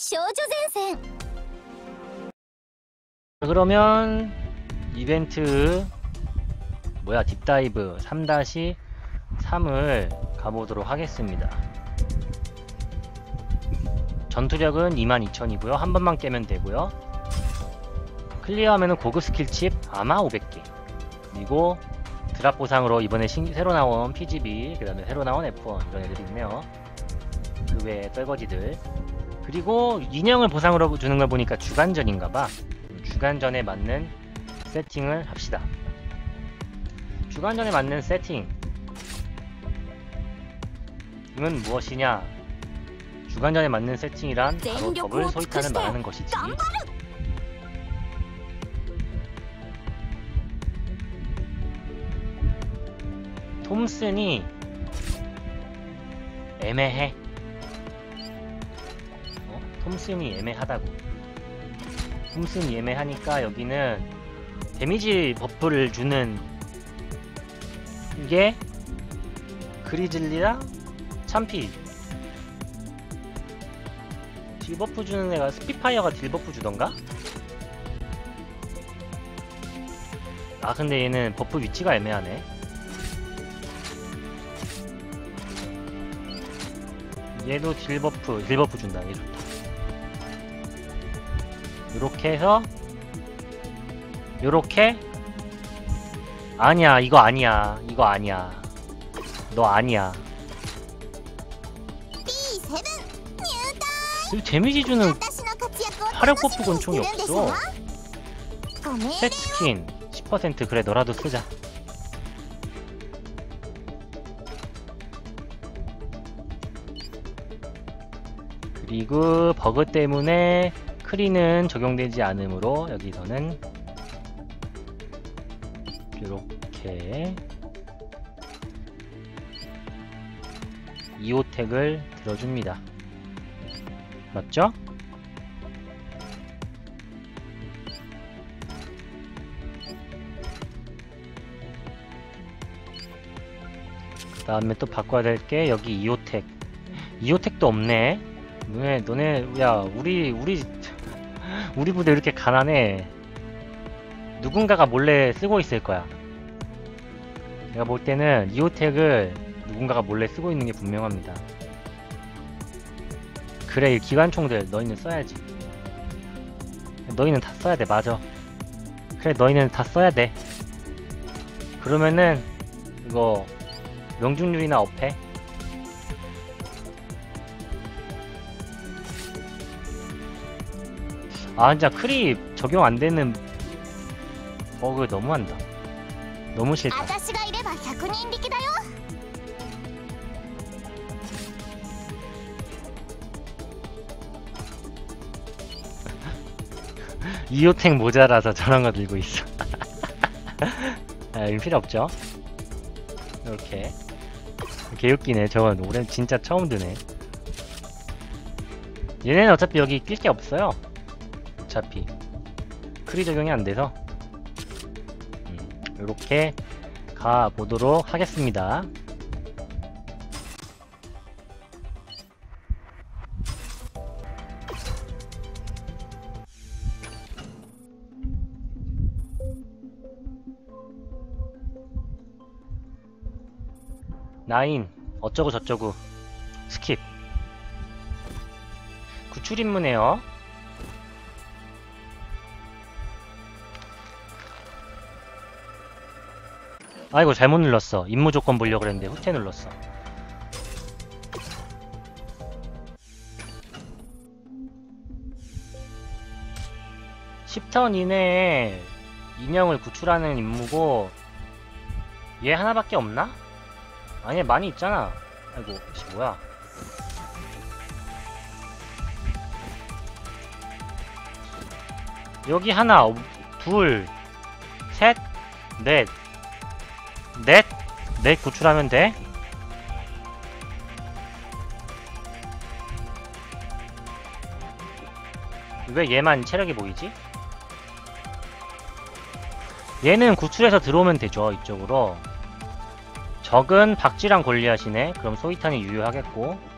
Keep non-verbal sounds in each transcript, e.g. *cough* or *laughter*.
쇼조전생. 그러면 이벤트 뭐야? 딥다이브 3-3을 가보도록 하겠습니다. 전투력은 22,000이고요. 한 번만 깨면 되고요. 클리어하면 고급 스킬칩 아마 500개. 그리고 드랍 보상으로 이번에 신, 새로 나온 PGB 그 다음에 새로 나온 F1 이런 애들이 있네요. 그 외에 떨거지들. 그리고 인형을 보상으로 주는 걸 보니까 주간전인가봐. 주간전에 맞는 세팅을 합시다. 주간전에 맞는 세팅은 무엇이냐? 주간전에 맞는 세팅이란 바로 더블 소이탄을 말하는 것이지. 톰슨이 애매해. 어? 톰슨이 애매하다고. 톰슨이 애매하니까 여기는 데미지 버프를 주는 이게 그리즐리랑 참피 딜버프 주는 애가 스피파이어가 딜버프 주던가? 아 근데 얘는 버프 위치가 애매하네 얘도 딜버프 딜버프 준다 얘좋 이렇게 해서 이렇게? 아니야 이거 아니야 이거 아니야. 너 아니야. 이 데미지 주는 화력 버프 권총이 없어. 셋 스킨 10% 그래 너라도 쓰자. 그리고 버그 때문에 크리는 적용되지 않으므로 여기서는 이렇게 이오텍을 들어줍니다. 맞죠? 그 다음에 또 바꿔야 될 게 여기 이오텍 이오텍도 없네. 너네 너네 야 우리 우리 우리 부대 이렇게 가난해. 누군가가 몰래 쓰고 있을 거야. 내가 볼 때는 이오텍을 누군가가 몰래 쓰고 있는 게 분명합니다. 그래 이 기관총들 너희는 써야지. 너희는 다 써야 돼 맞아. 그래 너희는 다 써야 돼. 그러면은 이거 명중률이나 업해 아 진짜 크립 적용 안 되는 어그 너무한다. 너무 싫다. 이호탱 *laughs* 모자라서 저런 거 들고 있어. *laughs* 아, 이 필요 없죠. 이렇게. 개웃기네. 저건 오랜 진짜 처음 드네. 얘네는 어차피 여기 낄 게 없어요. 어차피 크리 적용이 안 돼서. 음, 이렇게 가보도록 하겠습니다. 나인 어쩌고 저쩌고. 스킵. 구출 임무네요 아이고 잘못 눌렀어. 임무 조건 보려고 그랬는데 후퇴 눌렀어. (10턴) 이내에 인형을 구출하는 임무고 얘 하나밖에 없나? 아니 많이 있잖아. 아이고 씨 뭐야. 여기 하나 어, 둘셋 넷 넷? 넷 구출하면 돼? 왜 얘만 체력이 보이지? 얘는 구출해서 들어오면 되죠 이쪽으로 적은 박쥐랑 골리앗이네 그럼 소이탄이 유효하겠고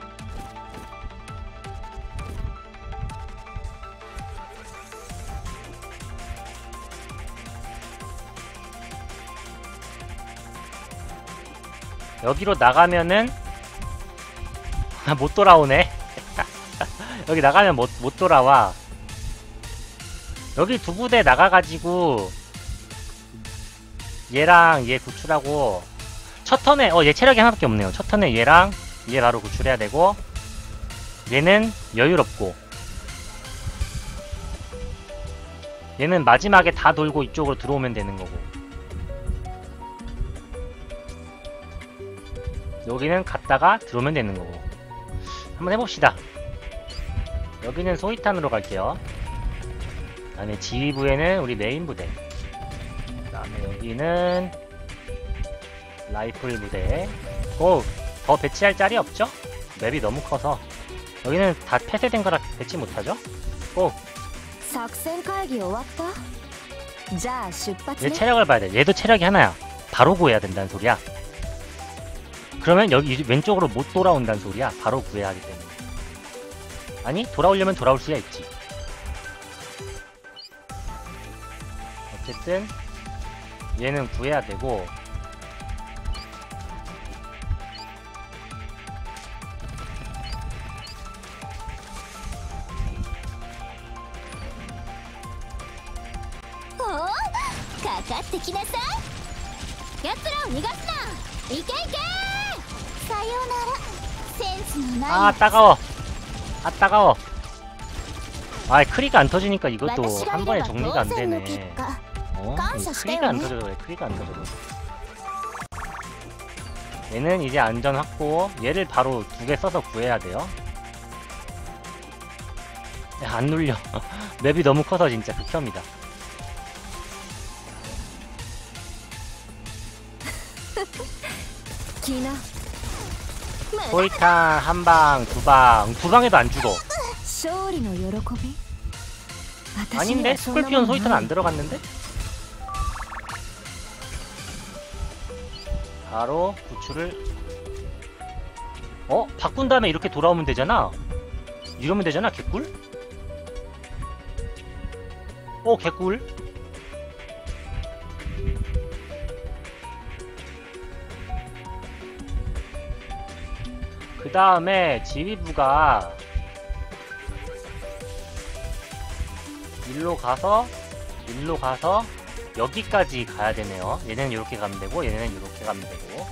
여기로 나가면은 *laughs* 못 돌아오네. *laughs* 여기 나가면 못, 못 돌아와. 여기 두 부대 나가가지고 얘랑 얘 구출하고 첫 턴에 어 얘 체력이 하나밖에 없네요. 첫 턴에 얘랑 얘 바로 구출해야 되고 얘는 여유롭고 얘는 마지막에 다 돌고 이쪽으로 들어오면 되는 거고 여기는 갔다가 들어오면 되는 거고. 한번 해봅시다. 여기는 소위탄으로 갈게요. 그 다음에 지휘부에는 우리 메인 부대. 그 다음에 여기는 라이플 부대. 고! 더 배치할 자리 없죠? 맵이 너무 커서. 여기는 다 폐쇄된 거라 배치 못하죠? 고! 얘 체력을 봐야 돼. 얘도 체력이 하나야. 바로 구해야 된다는 소리야. 그러면 여기 왼쪽으로 못 돌아온다는 소리야. 바로 구해야 하기 때문에. 아니, 돌아오려면 돌아올 수야 있지. 어쨌든 얘는 구해야 되고 아 따가워. 아 따가워. 아 크리가 안 터지니까 이것도 한 번에 정리가 안 되네. 어? 크리가 안 터져도 그래 크리가 안 터져도 얘는 이제 안전 확보. 얘를 바로 두 개 써서 구해야 돼요. 야, *laughs* 안 눌려. *laughs* 맵이 너무 커서 진짜 극혐이다. 기나. 포이탄 한 방, 두 방. 두 방에도 안 죽어. 아닌데? 스콜피온 소이탄 안 들어갔는데? 바로 구출을 어? 바꾼 다음에 이렇게 돌아오면 되잖아? 이러면 되잖아? 개꿀? 어 개꿀? 다음에 지휘부가 일로 가서 일로 가서 여기까지 가야 되네요. 얘는 이렇게 가면 되고 얘는 이렇게 가면 되고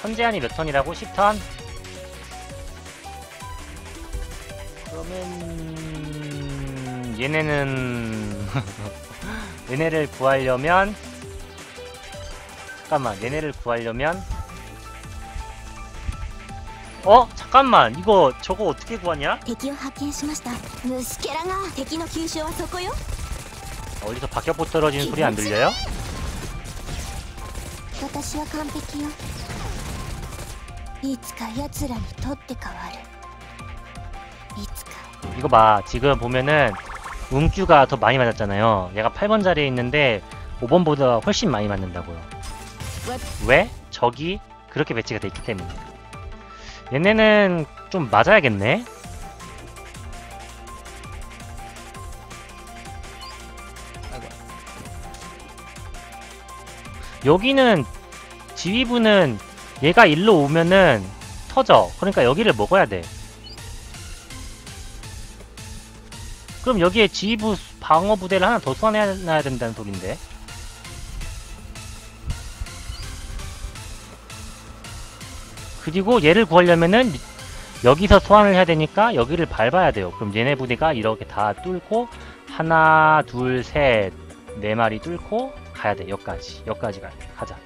현재한이 몇 턴이라고? 10턴? 그러면 얘네는 *laughs* 얘네를 구하려면 잠깐만 얘네를 구하려면 어? 잠깐만 이거 저거 어떻게 구하냐? 어디서 바퀴포 떨어지는 소리 안 들려요? 이거 봐 지금 보면은 음규가 더 많이 맞았잖아요. 얘가 8번 자리에 있는데 5번보다 훨씬 많이 맞는다고요. 왜? 적이 그렇게 배치가 되어있기 때문에. 얘네는 좀 맞아야겠네. 여기는 지휘부는 얘가 일로 오면은 터져. 그러니까 여기를 먹어야 돼. 그럼 여기에 지휘부 방어 부대를 하나 더 소환해놔야 된다는 소린데. 그리고 얘를 구하려면은 여기서 소환을 해야 되니까 여기를 밟아야 돼요. 그럼 얘네 부대가 이렇게 다 뚫고 하나, 둘, 셋, 네 마리 뚫고 가야 돼. 여기까지. 여기까지 가야 돼. 가자.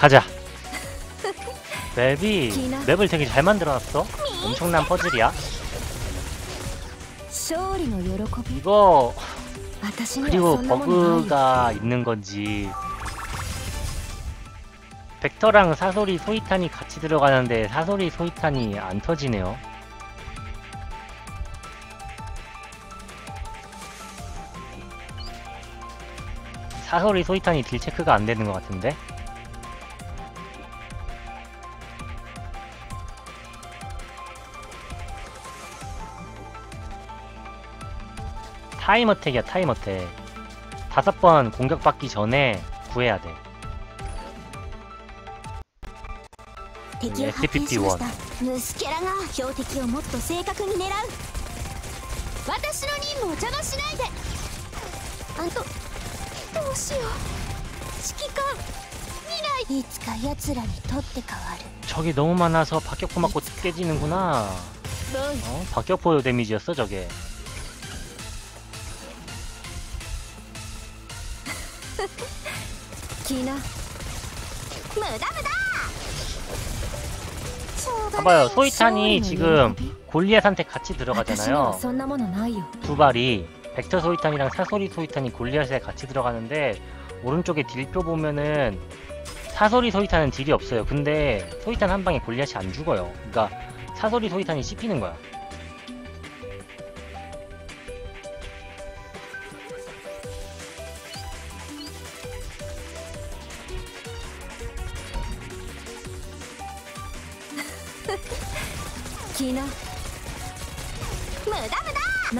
가자. *laughs* 랩이 랩을 되게 잘 만들어놨어. 엄청난 퍼즐이야. 이거 그리고 버그가 있는 건지. 벡터랑 사소리 소이탄이 같이 들어가는데 사소리 소이탄이 안 터지네요. 사설이 소이탄이 딜 체크가 안 되는 것 같은데? 타임어택이야 타임어택. 다섯 번 공격받기 전에 구해야 돼. SCP-1 저기 너무 많아서 박격포 맞고 깨지는구나. 어? 박격포 데미지였어 저게. 기나? 무다무다! 봐봐요. 소이탄이 지금 골리앗한테 같이 들어가잖아요. 두 발이 벡터 소이탄이랑 사소리 소이탄이 골리앗에 같이 들어가는데 오른쪽에 딜표 보면은 사소리 소이탄은 딜이 없어요. 근데 소이탄 한 방에 골리앗이 안 죽어요. 그러니까 사소리 소이탄이 씹히는 거야.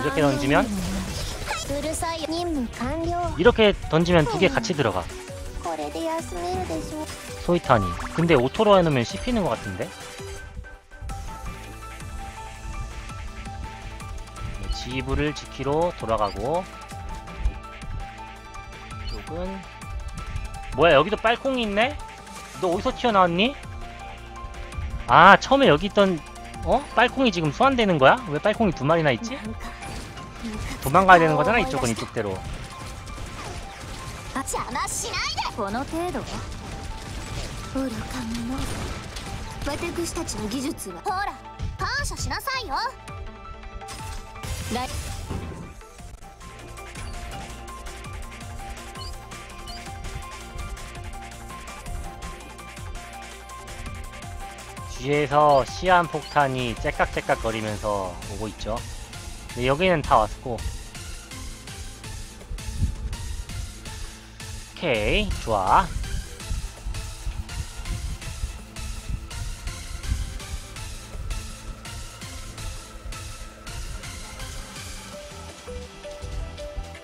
이렇게 던지면? 이렇게 던지면 두 개 같이 들어가. 소이타니 근데 오토로 해놓으면 씹히는 것 같은데? 네, 지브를 지키러 돌아가고. 이쪽은. 뭐야 여기도 빨콩이 있네? 너 어디서 튀어나왔니? 아 처음에 여기 있던 어? 빨콩이 지금 소환되는 거야? 왜 빨콩이 두 마리나 있지? 도망가야 되는 거잖아 이쪽은 이쪽대로 뒤에서 시한 폭탄이 째깍째깍 거리면서 오고 있죠. 근데 여기는 다 왔고. 오케이, 좋아.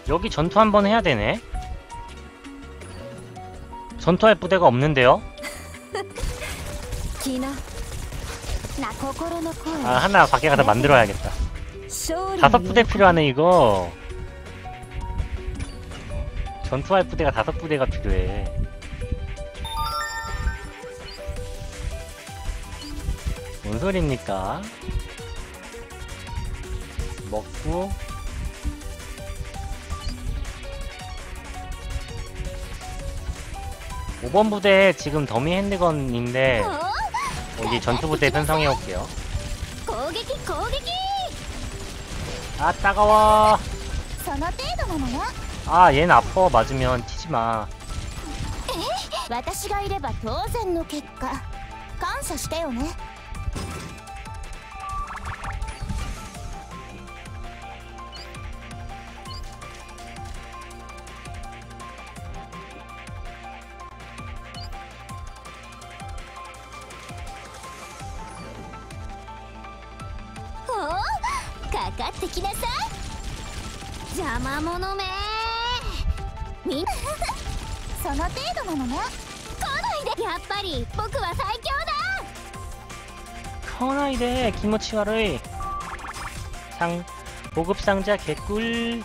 여기 전투 한 번 해야 되네. 전투할 부대가 없는데요? 아 하나 밖에 가서 만들어야겠다. 다섯 부대 필요하네 이거. 전투할 부대가 다섯 부대가 필요해. 뭔 소리입니까? 먹고. 5번 부대 지금 더미 핸드건인데 お 여기 전투 부대 편성해 올게요 攻撃攻撃 아 따가워 その程度なのよ 아 얘는 아파 맞으면 튀지마 私がいれば当然の結果感謝してよね その程度なのね来ないでやっぱり僕は最強だ 커나이데 기모치와를 상 보급 상자 개꿀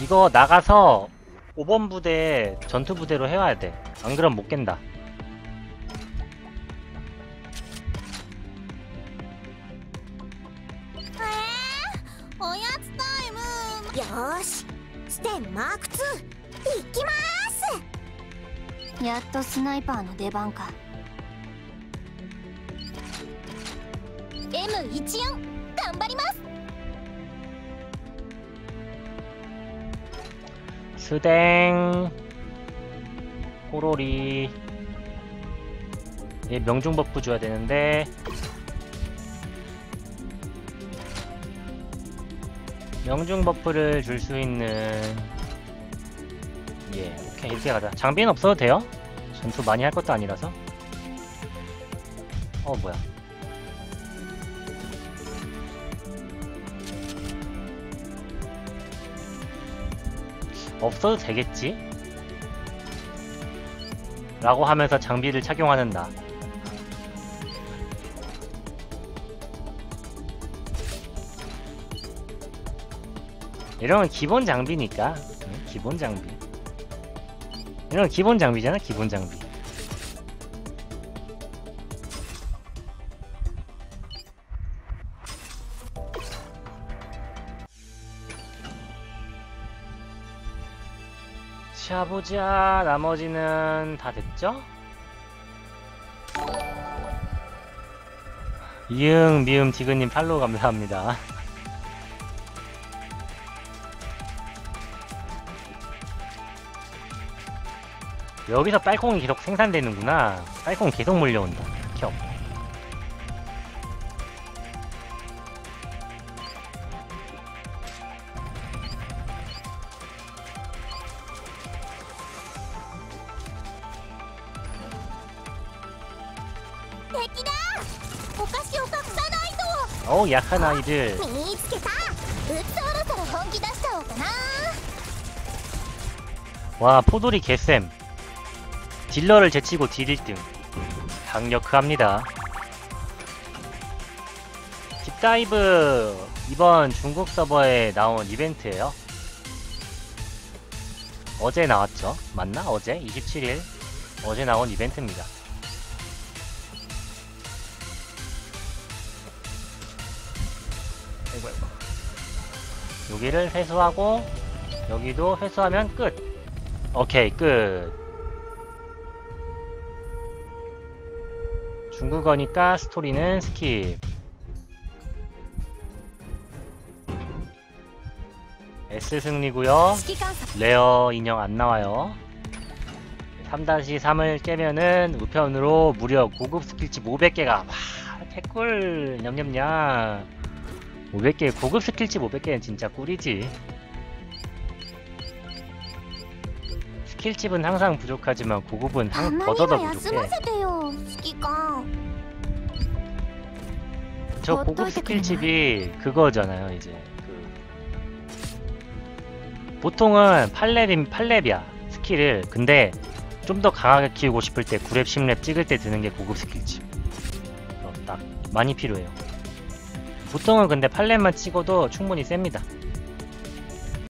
이거 나가서 5번 부대 전투 부대로 해와야 돼. 안 그럼 못 깬다. やっとスナイパーの出番か M14 頑張ります 스댕 호로리 얘 명중 버프 줘야 되는데 명중 버프를 줄 수 있는 예 오케이 이렇게 가자. 장비는 없어도 돼요? 전투 많이 할 것도 아니라서. 어 뭐야. 없어도 되겠지? 라고 하면서 장비를 착용하는 나건 기본 장비니까. 응, 기본 장비 이런 건 기본 장비잖아 기본 장비. 자 보자. 나머지는 다 됐죠? 이응 미음 디그님 팔로우 감사합니다 여기서 빨콩이 계속 생산되는구나. 빨콩 계속 몰려온다. 켜. 어우 약한 아이들. 와 포돌이 개쌤. 딜러를 제치고 딜 1등. 강력합니다. 딥다이브 이번 중국 서버에 나온 이벤트예요. 어제 나왔죠? 맞나? 어제? 27일 어제 나온 이벤트입니다. 여기를 회수하고 여기도 회수하면 끝. 오케이 끝. 중국어니까 스토리는 스킵. S 승리구요. 레어 인형 안 나와요. 3-3을 깨면은 우편으로 무려 고급 스킬치 500개가 와 태꿀 냠냠냠. 500개 고급 스킬치 500개는 진짜 꿀이지. 스킬칩은 항상 부족하지만 고급은 항상 버더더 부족해. 그니까. 저 뭐 고급 스킬칩이 그거잖아요 이제. 그 보통은 8렙인 8렙이야 스킬을 근데 좀 더 강하게 키우고 싶을 때 9렙 10렙 찍을 때 드는 게 고급 스킬칩. 딱 많이 필요해요. 보통은 근데 8렙만 찍어도 충분히 셉니다.